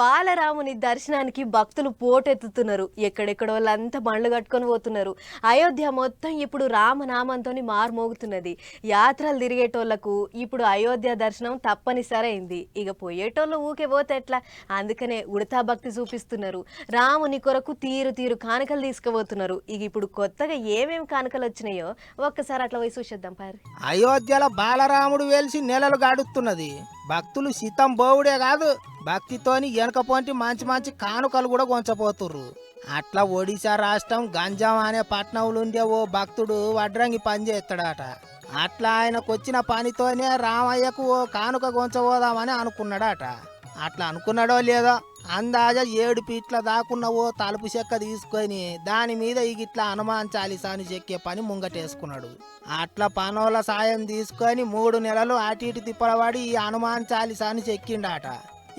బాలరాముని దర్శనానికి భక్తులు పోటెత్తుతున్నారు. ఎక్కడెక్కడో వాళ్ళంతా బండ్లు కట్టుకొని పోతున్నారు. అయోధ్య మొత్తం ఇప్పుడు రామనామంతో మారుమోగుతున్నది. యాత్రలు తిరిగేటోళ్ళకు ఇప్పుడు అయోధ్య దర్శనం తప్పనిసరైంది. ఇక పోయేటోళ్ళు ఊకే పోతే ఎట్లా? అందుకనే ఉడతా భక్తి చూపిస్తున్నారు. రాముని కొరకు తీరు తీరు కానుకలు తీసుకుపోతున్నారు. ఇక ఇప్పుడు కొత్తగా ఏమేమి కానుకలు వచ్చినాయో ఒక్కసారి అట్లా పోయి చూసేద్దాం పారి. అయోధ్యలో బాలరాముడు వెలిసి నెలలు గాడుతున్నది. భక్తులు సీతం బోవుడే కాదు. భక్తితోని వెనకపోంటి మంచి మంచి కానుకలు కూడా కొంచపోతుర్రు అట్లా ఒడిశా రాష్ట్రం గంజాం అనే పట్నంలో ఉండే ఓ భక్తుడు వడ్రంగి పని చేస్తాడట అట్లా ఆయనకు వచ్చిన పనితోనే రామయ్యకు ఓ కానుక కొంచబోదామని అనుకున్నాడట. అట్లా అనుకున్నాడో లేదో అందాజ ఏడు పీట్ల దాకున్న ఓ తలుపు చెక్క తీసుకొని దాని మీద ఇగిట్లా హనుమాన్ చాలీసాని చెక్కే పని ముంగటేసుకున్నాడు. అట్లా పనోళ్ళ సాయం తీసుకొని మూడు నెలలు అటు ఇటు తిప్పలవాడి ఈ హనుమాన్ చాలీసాని చెక్కిండాట.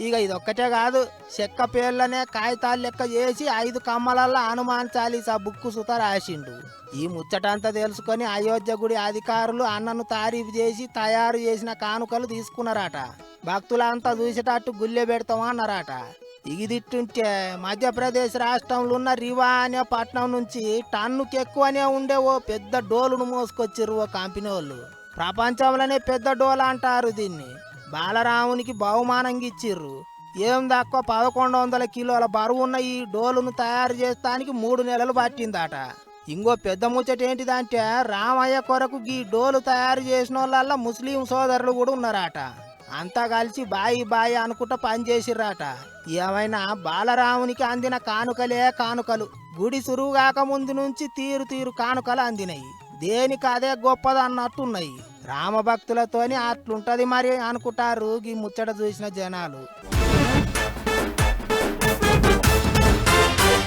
ఇక ఇదొక్కటే కాదు చెక్క పేర్లనే కాగితాలు లెక్క చేసి ఐదు కమ్మలల్లో హనుమాన్ చాలీసా బుక్కు సుత రాసిండు. ఈ ముచ్చటంతా తెలుసుకొని అయోధ్య గుడి అధికారులు అన్నను తారీఫ్ చేసి తయారు చేసిన కానుకలు తీసుకున్నారట. భక్తులంతా చూసేటట్టు గుల్లె పెడతామన్నారట ఇగిదిట్టుంటే మధ్యప్రదేశ్ రాష్ట్రంలో ఉన్న రివా అనే పట్నం నుంచి టన్నుకి ఎక్కువనే ఉండే ఓ పెద్ద డోలును మోసుకొచ్చిర్రు ఓ కంపెనీ వాళ్ళు ప్రపంచంలోనే పెద్ద డోలు అంటారు దీన్ని. బాలరామునికి బహుమానంగా ఇచ్చిర్రు ఏం తక్కువ పదకొండు వందల కిలోల బరువు ఉన్న ఈ డోలును తయారు చేస్తానికి మూడు నెలలు పట్టిందట. ఇంకో పెద్ద ముచ్చట ఏంటిదంటే రామయ్య కొరకు ఈ డోలు తయారు చేసిన వాళ్ళ ముస్లిం సోదరులు కూడా ఉన్నారట. అంతా కలిసి బాయి బాయి అనుకుంటా పనిచేసిర్రాట ఏమైనా బాలరామునికి అందిన కానుకలే కానుకలు. గుడి సురువుగాక ముందు నుంచి తీరు తీరు కానుకలు అందినాయి. దేనికి అదే గొప్పదన్నట్టున్నాయి. రామభక్తులతోని అట్లుంటది మరి అనుకుంటారు ఈ ముచ్చట చూసిన జనాలు.